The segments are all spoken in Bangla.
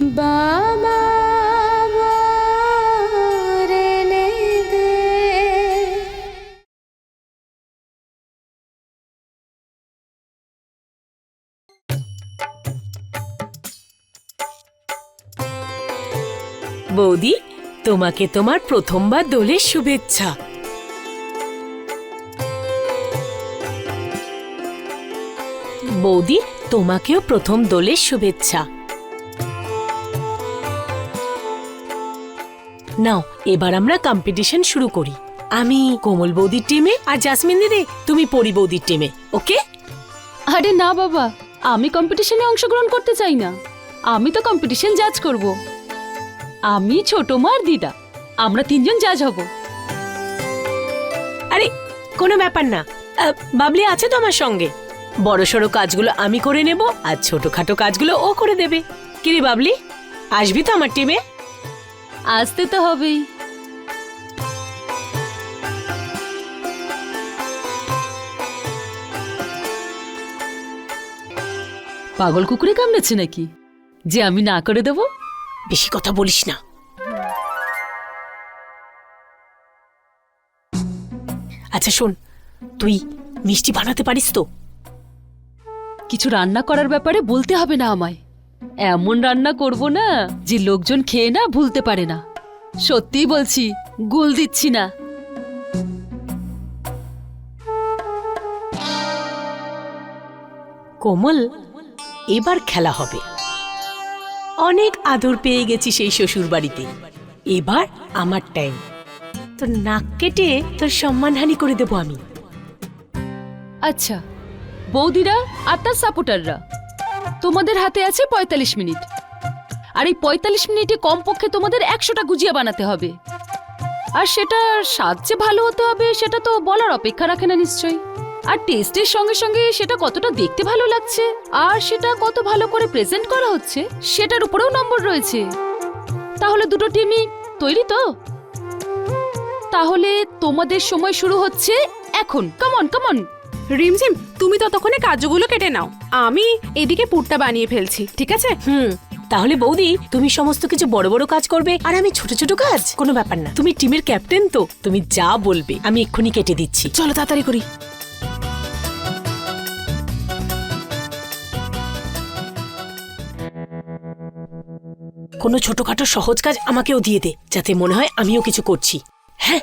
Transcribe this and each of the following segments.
বাবা বৌদি তোমাকে তোমার প্রথমবার দোলের শুভেচ্ছা। বৌদি তোমাকেও প্রথম দোলের শুভেচ্ছা। নাও এবার আমরা কম্পিটিশন শুরু করি। আমি কোমল বৌদির টিমে আর জাসমিন দিদি তুমি পরি বৌদির টিমে ওকে আরে না বাবা আমি কম্পিটিশনে অংশগ্রহণ করতে চাই না। আমি তো কম্পিটিশন জাজ করব। আমি ছোট মার দিদা আমরা তিনজন জাজ হব। আরে কোনো ব্যাপার না। বাবলি আছে তো আমার সঙ্গে। বড় সড়ো কাজগুলো আমি করে নেব আর ছোটখাটো কাজগুলো ও করে দেবে। কিরে বাবলি আসবি তো আমার টিমে আসতে তো হবেই। পাগল কুকুরে কামড়েছে নাকি? যে আমি না করে দেব? বেশি কথা বলিস না। আচ্ছা শোন তুই মিষ্টি বানাতে পারিস তো? কিছু রান্না করার ব্যাপারে বলতে হবে না আমায়। এমন রান্না করব না যে লোকজন খেয়ে না ভুলতে পারে না। সত্যিই বলছি গুল দিচ্ছি না। কোমল এবার খেলা হবে। অনেক আদর পেয়ে গেছি সেই শ্বশুর বাড়িতে এবার আমার টাইম তোর নাক কেটে তোর সম্মানহানি করে দেবো আমি। আচ্ছা বৌদিরা আর তার সাপোর্টাররা তোমাদের হাতে আছে পঁয়তাল্লিশ মিনিট। আর এই পঁয়তাল্লিশ মিনিটে কমপক্ষে তোমাদের একশোটা গুজিয়া বানাতে হবে। আর সেটা স্বাদ যে ভালো হতে হবে, সেটা তো বলার অপেক্ষা রাখে না নিশ্চয়ই। আর টেস্টের সঙ্গে সঙ্গে সেটা কতটা দেখতে ভালো লাগছে, আর সেটা কত ভালো করে প্রেজেন্ট করা হচ্ছে, সেটার উপরেও নম্বর রয়েছে। তাহলে দুটো টিমই তৈরি তো? তাহলে তোমাদের সময় শুরু হচ্ছে এখন। কামন কামন রিমঝিম তুমি ততক্ষণে কাজগুলো কেটে নাও। আমি এদিকে পুরটা বানিয়ে ফেলছি ঠিক আছে? হুম। তাহলে বৌদি তুমি সমস্ত কিছু বড় বড় কাজ করবে আর আমি ছোট ছোট কাজ? কোনো ব্যাপার না। তুমি টিমের ক্যাপ্টেন তো তুমি যা বলবে আমি এক্ষুনি কেটে দিচ্ছি। চলো তাড়াতাড়ি করি। কোনো ছোটখাটো সহজ কাজ আমাকেও দিয়ে দে যাতে মনে হয় আমিও কিছু করছি। হ্যাঁ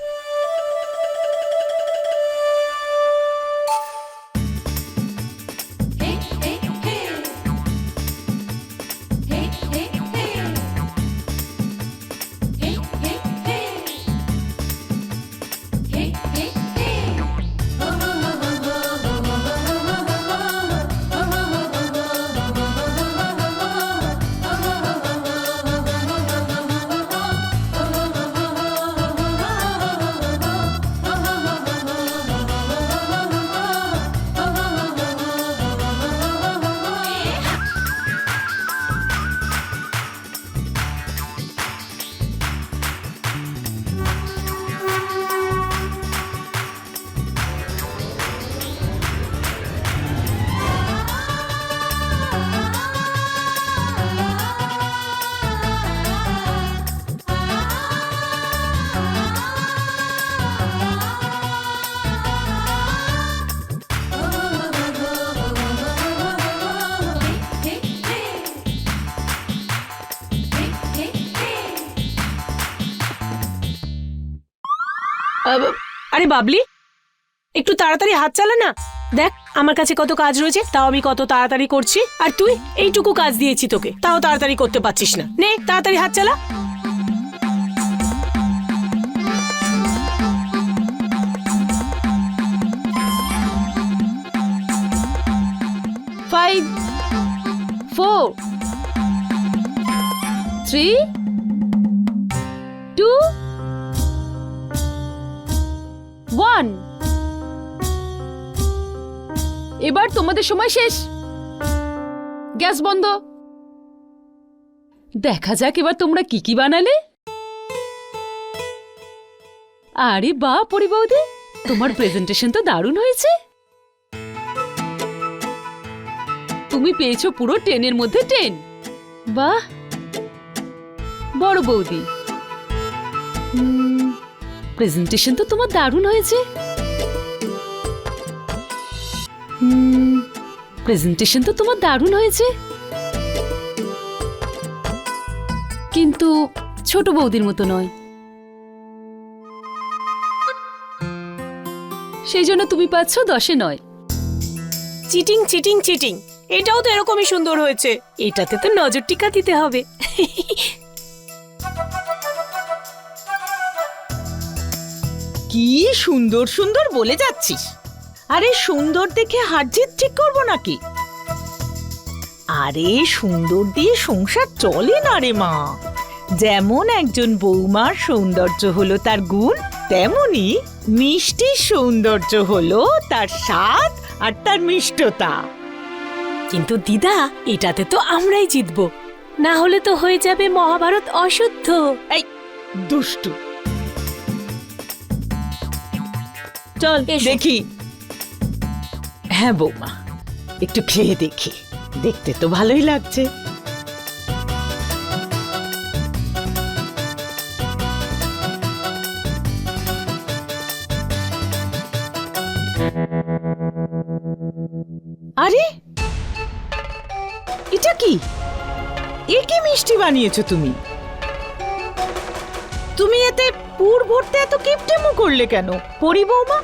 আরে বাবলি, একটু তাড়াতাড়ি হাত চালা না। দেখ, আমার কাছে কত কাজ রয়েছে, তাও আমি কত তাড়াতাড়ি করছি। আর তুই এইটুকু কাজ দিয়েছি তোকে, তাও তাড়াতাড়ি করতে পারছিস না। নে, তাড়াতাড়ি হাত চালা। Five four three two one. এবার তোমাদের সময় শেষ। গ্যাস বন্ধ। দেখা যাক এবার তোমরা কি কি বানালে। আরে বাহ পরিবৌদি তোমার প্রেজেন্টেশন তো দারুণ হয়েছে। তুমি পেয়েছ পুরো টেনের মধ্যে টেন। বাহ। বড় বৌদি। প্রেজেন্টেশন তো তোমার দারুণ হয়েছে। প্রেজেন্টেশন তো তোমার দারুণ হয়েছে। কিন্তু ছোট বৌদির মতো নয়। সেই জন্য তুমি পাচ্ছ দশে নয়। Cheating cheating cheating. এটাও তো এরকমই সুন্দর হয়েছে। এটাতে তো নজর টিকা দিতে হবে। কি সুন্দর সুন্দর বলে যাচ্ছিস আরে সুন্দর দেখে হারজিত ঠিক করব নাকি? আরে সুন্দর দিয়ে সংসার চলে না রে মা। যেমন একজন বৌমার সৌন্দর্য হলো তার গুণ তেমনি মিষ্টির সৌন্দর্য হলো তার স্বাদ আর তার মিষ্টতা। কিন্তু দিদা এটাতে তো আমরাই জিতবো। না হলে তো হয়ে যাবে মহাভারত অশুদ্ধ। এই দুষ্টু। চল এসো। দেখি হ্যাঁ বৌমা একটু খেয়ে দেখি। দেখতে তো ভালোই লাগছে। আরে এটা কি? এ কি মিষ্টি বানিয়েছো তুমি? তুমি এতে পুর ভরতে এত কিপটেমো করলে কেন? পরি বৌমা?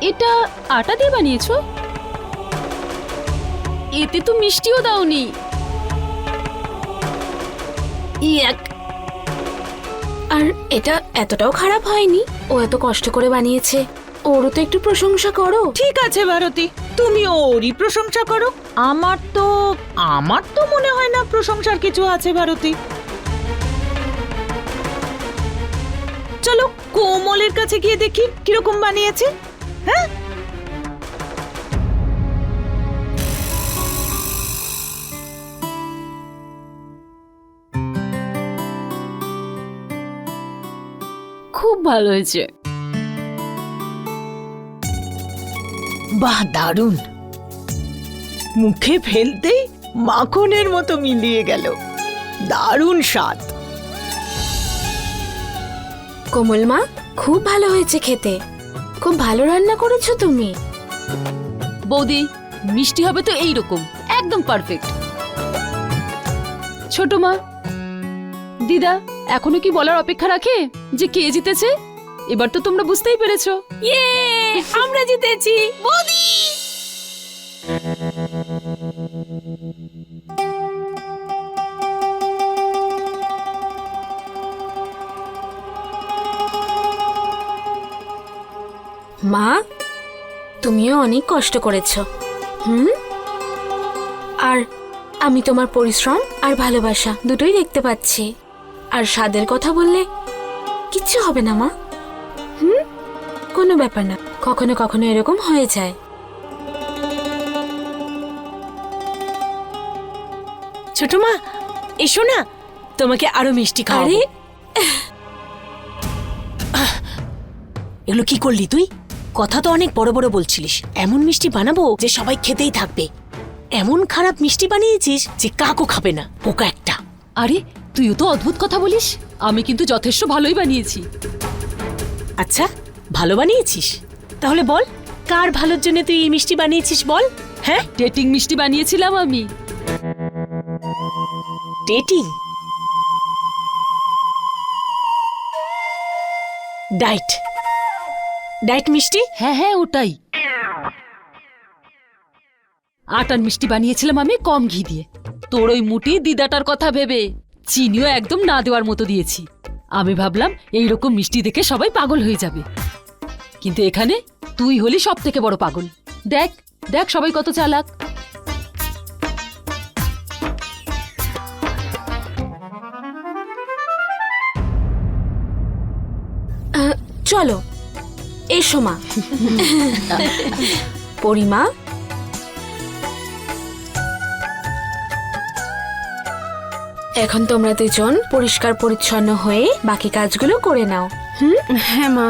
এটা আটা দিয়ে বানিয়েছো? এতে তো মিষ্টিও দাওনি। ইয়াক। আর এটা এতটাও খারাপ হয়নি? ও এত কষ্ট করে বানিয়েছে। ওরও তো একটু প্রশংসা করো। ঠিক আছে ভারতী। তুমি ওরই প্রশংসা করো। আমার তো আমার তো মনে হয় না প্রশংসার কিছু আছে ভারতী। চলো কোমলের কাছে গিয়ে দেখি কীরকম বানিয়েছে হ্যাঁ? খুব ভালো হয়েছে। বাহ দারুণ। মুখে ফেলতেই মাখনের মতো মিলিয়ে গেল। দারুণ স্বাদ। কোমল মা খুব ভালো হয়েছে খেতে। খুব ভালো রান্না করেছ তুমি। বৌদি মিষ্টি হবে তো এই রকম একদম পারফেক্ট ছোট মা দিদা এখনও কি বলার অপেক্ষা রাখে যে কে জিতেছে? এবার তো তোমরা বুঝতেই পেরেছ। ইয়ে! আমরা জিতেছি। বৌদি মা, তুমিও অনেক কষ্ট করেছ। হুম? আর আমি তোমার পরিশ্রম আর ভালোবাসা দুটোই দেখতে পাচ্ছি। আর স্বাদের কথা বললে কিচ্ছু হবে না মা। হুম? কোনো ব্যাপার না। কখনো কখনো এরকম হয়ে যায়। ছোট মা এসো না তোমাকে আরও মিষ্টি খাওয়াবো। আরে। এগুলো কি করলি তুই? কথা তো অনেক বড় বড় বলছিলিস। এমন মিষ্টি বানাবো যে সবাই খেতেই থাকবে। এমন খারাপ মিষ্টি বানিয়েছিস যে কাকও খাবে না পোকা একটা। আরে তুইও তো অদ্ভুত কথা বলিস। আমি কিন্তু যথেষ্ট ভালোই বানিয়েছি। আচ্ছা ভালো বানিয়েছিস? তাহলে বল কার ভালোর জন্য তুই এই মিষ্টি বানিয়েছিস বল হ্যাঁ? ডেটিং মিষ্টি বানিয়েছিলাম আমি। ডেটিং? ডাইট ডাইট মিষ্টি? হ্যাঁ হ্যাঁ ওটাই। আটার মিষ্টি বানিয়েছিলাম আমি কম ঘি দিয়ে। তোর ওই মুটি দিদাটার কথা ভেবে চিনিও একদম না দেওয়ার মতো দিয়েছি। আমি ভাবলাম এই রকম মিষ্টি দেখে সবাই পাগল হয়ে যাবে। কিন্তু এখানে তুই হলি সব থেকে বড় পাগল। দেখ দেখ সবাই কত চালাক। চলো এসো মা। পরিমা এখন তোমরা দুজন পরিষ্কার পরিচ্ছন্ন হয়ে বাকি কাজগুলো করে নাও। হুম হ্যাঁ মা।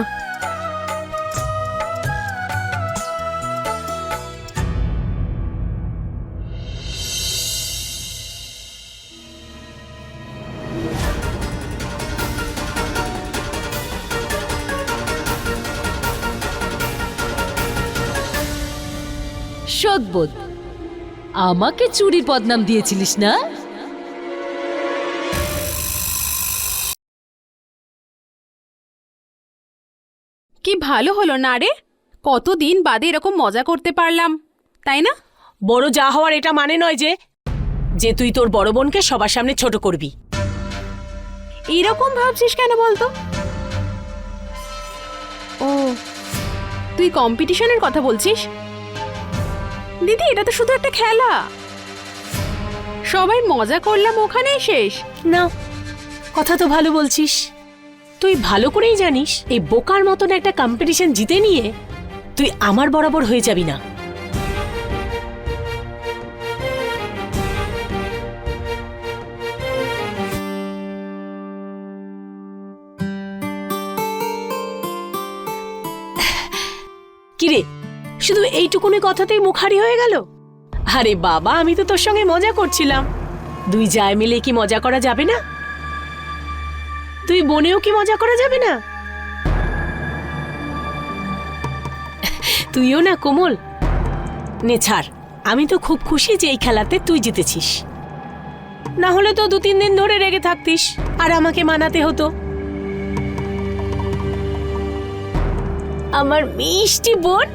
আমাকে চুরির বদনাম দিয়েছিলিস না? কি ভালো হলো না রে? কতদিন বাদে এরকম মজা করতে পারলাম তাই না? বড় যা হওয়ার এটা মানে নয় যে যে তুই তোর বড় বোনকে সবার সামনে ছোট করবি। এইরকম ভাবছিস কেন বলতো? ও তুই কম্পিটিশনের কথা বলছিস? দিদি, এটা তো শুধু একটা খেলা। সবাই মজা করলাম, ওখানেই শেষ। না, কথা তো ভালো বলছিস। তুই ভালো করেই জানিস, এই বোকার মতন একটা কম্পিটিশন জিতে নিয়ে তুই আমার বরাবর হয়ে যাবি না। কিরে শুধু এইটুকুনি কথাতেই মুখারি হয়ে গেল? আরে বাবা, আমি তো তোর সঙ্গে মজা করছিলাম। দুই যায় মিলে কি মজা করা যাবে না? তুই বোনেও কি মজা করা যাবে না? তুইও না, কোমল। নে, ছাড়। আমি তো খুব খুশি যে এই খেলাতে তুই জিতেছিস। না হলে তো দু তিন দিন ধরে রেগে থাকতিস, আর আমাকে মানাতে হতো। আমার মিষ্টি বোন?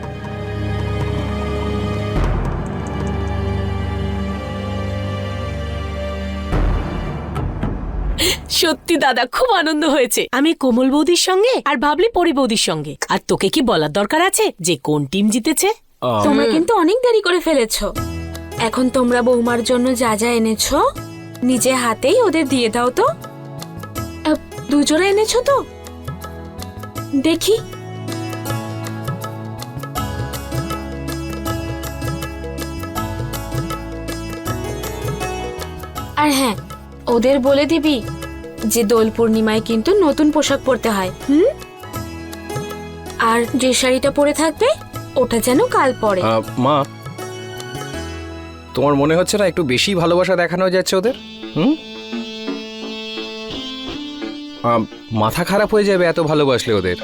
সত্যি দাদা খুব আনন্দ হয়েছে। আমি কোমল বৌদির সঙ্গে আর ভাবলি পরি বৌদির সঙ্গে। আর তোকে কি বলার দরকার আছে যে কোন টিম জিতেছে? তোমরা কিন্তু অনেক দেরি করে ফেলেছো। এখন তোমরা বৌমার জন্য যা যা এনেছো নিজে হাতেই ওদের দিয়ে দাও তো। দুজোড়া এনেছো তো? দেখি। আর হ্যাঁ ওদের বলে দিবি যে দোল পূর্ণিমায় কিন্তু নতুন পোশাক পরতে হয়। হুম? আর যে শাড়িটা পরে থাকবে ওটা যেন কাল পরে। আহ, মা তোমার মনে হচ্ছে না একটু বেশি ভালোবাসা দেখানো যাচ্ছে ওদের? হুম? আহ, মাথা খারাপ হয়ে যাবে এত ভালোবাসলে ওদের।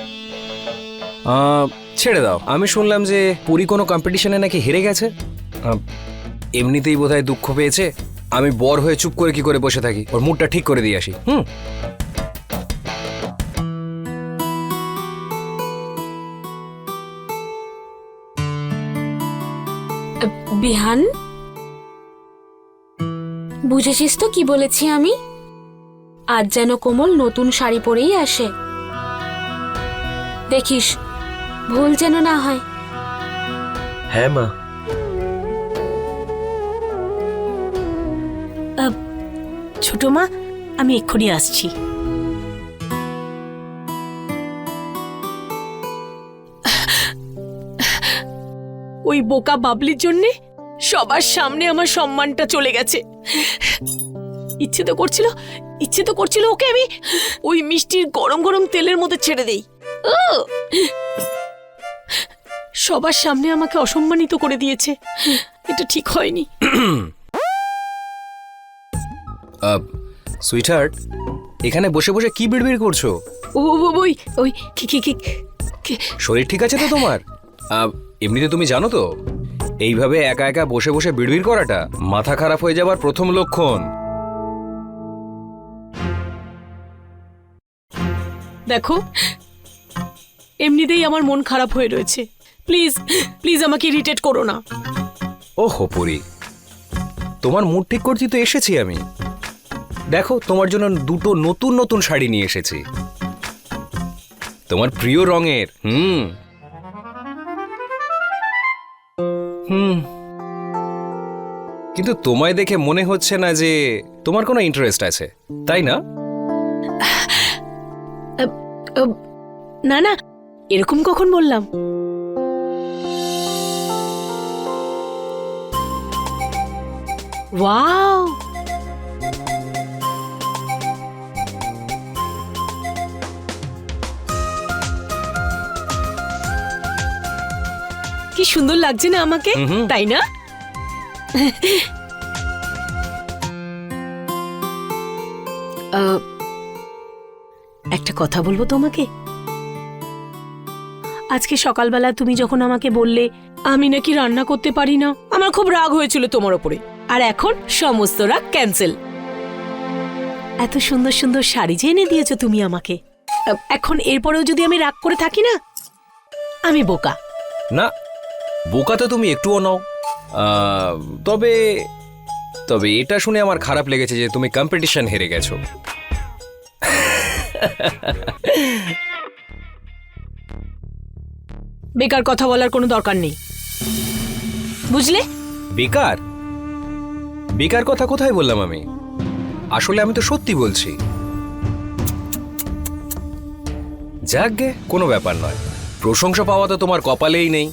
আহ, ছেড়ে দাও। আমি শুনলাম যে পুরী কোনো কম্পিটিশনে নাকি হেরে গেছে। আহ, এমনিতেই বোধহয় দুঃখ পেয়েছে। আমি বর হয়ে চুপ করে কি করে বসে থাকি? ওর মুডটা ঠিক করে দিয়ে আসি। হুম। বিহান? বুঝেছিস তো কি বলেছি আমি? আজ যেন কোমল নতুন শাড়ি পরেই আসে। দেখিস ভুল যেন না হয়। হ্যাঁ মা। ছোট মা, আমি এক্ষুনি আসছি। ওই বোকা বাবলির জন্যে সবার সামনে আমার সম্মানটা চলে গেছে। ইচ্ছে তো করছিল, ইচ্ছে তো করছিল ওকে আমি ওই মিষ্টির গরম গরম তেলের মধ্যে ছেড়ে দেই! সবার সামনে আমাকে অসম্মানিত করে দিয়েছে। এটা ঠিক হয়নি। সুইটহার্ট এখানে বসে বসে কি বিড়বিড় করছ? ও ওই ওই কি কি কি শরীর ঠিক আছে তো তোমার? এমনিতে তুমি জানো তো এইভাবে একা একা বসে বসে বিড়বিড় করাটা মাথা খারাপ হয়ে যাবার প্রথম লক্ষণ। দেখো এমনিতেই আমার মন খারাপ হয়ে রয়েছে। প্লিজ প্লিজ আমাকে ইরিটেট করো না। ও হপুরি তোমার মুড ঠিক করতে তো এসেছি আমি। দেখো, তোমার জন্য দুটো নতুন নতুন শাড়ি নিয়ে এসেছি। তোমার প্রিয় রঙের, হুম। হুম। কিন্তু তোমায় দেখে মনে হচ্ছে না যে তোমার কোনো ইন্টারেস্ট আছে, তাই না? না না, এরকম কখন বললাম? ওয়াও! সুন্দর লাগছে না আমাকে। তাই না? আহ, একটা কথা বলব তোমাকে? আজকে সকালবেলা তুমি যখন আমাকে বললে আমি নাকি রান্না করতে পারি না আমার খুব রাগ হয়েছিল তোমার ওপরে। আর এখন সমস্ত রাগ ক্যান্সেল এত সুন্দর সুন্দর শাড়ি যে এনে দিয়েছ তুমি আমাকে। এখন এরপরেও যদি আমি রাগ করে থাকি না আমি বোকা। না বোকা তো তুমি একটুও নও। তবে তবে এটা শুনে আমার খারাপ লেগেছে যে তুমি কম্পিটিশন হেরে গেছো। বেকার কথা বলার কোনো দরকার নেই। বুঝলে? বেকার? বেকার কথা কোথায় বললাম আমি? আসলে আমি তো সত্যি বলছি। যাক গে কোনো ব্যাপার নয়। প্রশংসা পাওয়া তো তোমার কপালেই নেই।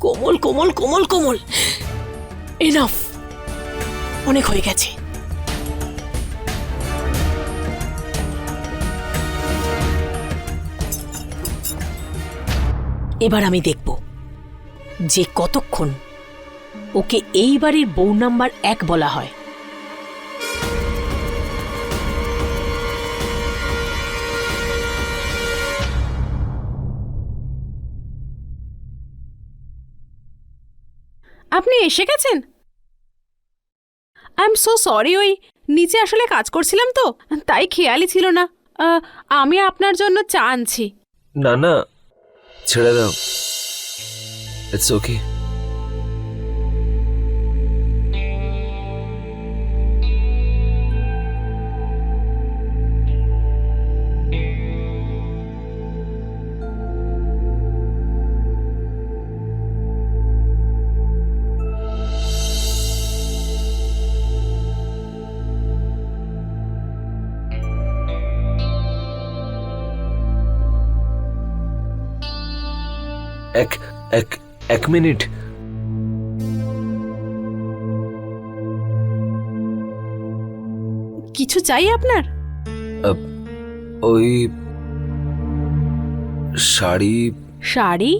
কোমল কোমল কোমল কোমল। এনাফ অনেক হয়ে গেছে। এবার আমি দেখব যে কতক্ষণ ওকে এই বাড়ির বউ নাম্বার এক বলা হয়। আপনি এসে গেছেন? আই এম সো সরি ওই নিচে আসলে কাজ করছিলাম তো, তাই খেয়ালই ছিল না। আমি আপনার জন্য চা আনছি। না না, ছেড়ে দাও। ইটস ওকে এক এক এক মিনিট। কিছু চাই আপনার? ওই শাড়ি। শাড়ি?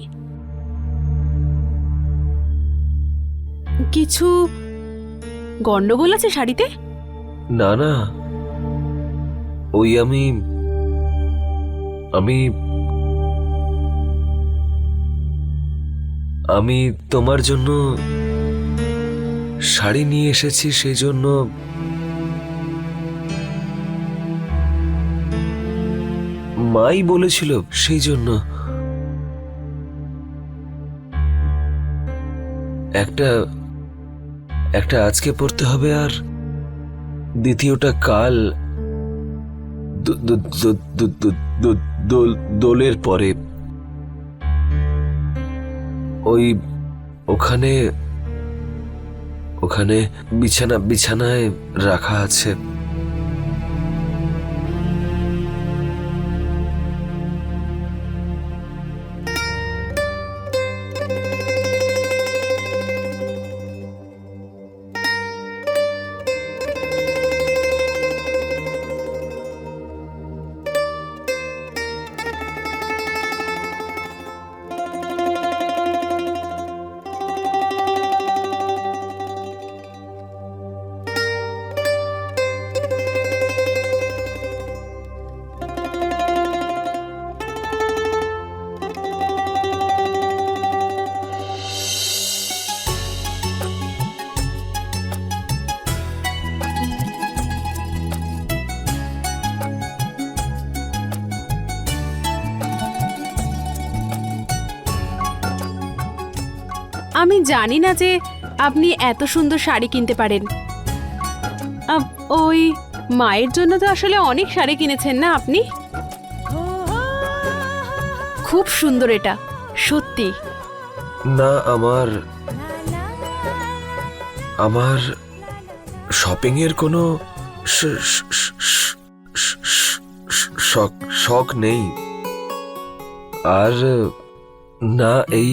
কিছু গন্ডগোল আছে শাড়িতে? না না। ওই আমি আমি আমি তোমার জন্য শাড়ি নিয়ে এসেছি সেই জন্য মাই বলেছিল সেই জন্য একটা একটা আজকে পড়তে হবে আর দ্বিতীয়টা কাল দোলের পরে ওই ওখানে ওখানে বিছানা বিছানায় রাখা আছে। আমি জানি না যে আপনি এত সুন্দর শাড়ি কিনতে পারেন। ওই মায়ের জন্য তো আসলে অনেক শাড়ি কিনেছেন না আপনি? খুব সুন্দর এটা, সত্যি। না, আমার আমার শপিং এর কোনো শখ শখ নেই। আর না, এই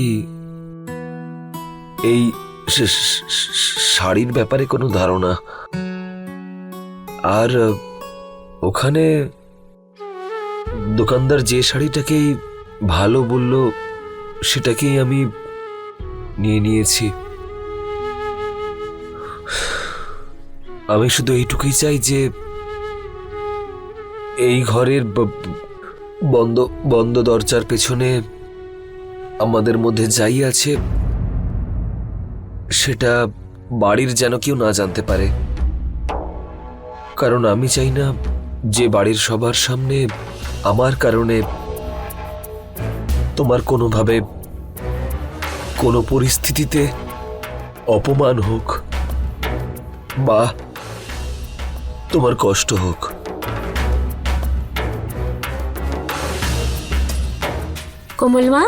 এই শাড়ির ব্যাপারে কোনো ধারণা? আর ওখানে দোকানদার যে শাড়িটাকেই ভালো বলল, সেটাকেই আমি নিয়ে নিয়েছি। আমি শুধু এইটুকুই চাই যে এই ঘরের বন্ধ বন্ধ দরজার পেছনে আমাদের মধ্যে যাই আছে সেটা বাড়ির যেন কেউ না জানতে পারে। কারণ আমি চাই না যে বাড়ির সবার সামনে আমার কারণে তোমার কোনোভাবে কোনো পরিস্থিতিতে অপমান হোক বা তোমার কষ্ট হোক। কোমল মা?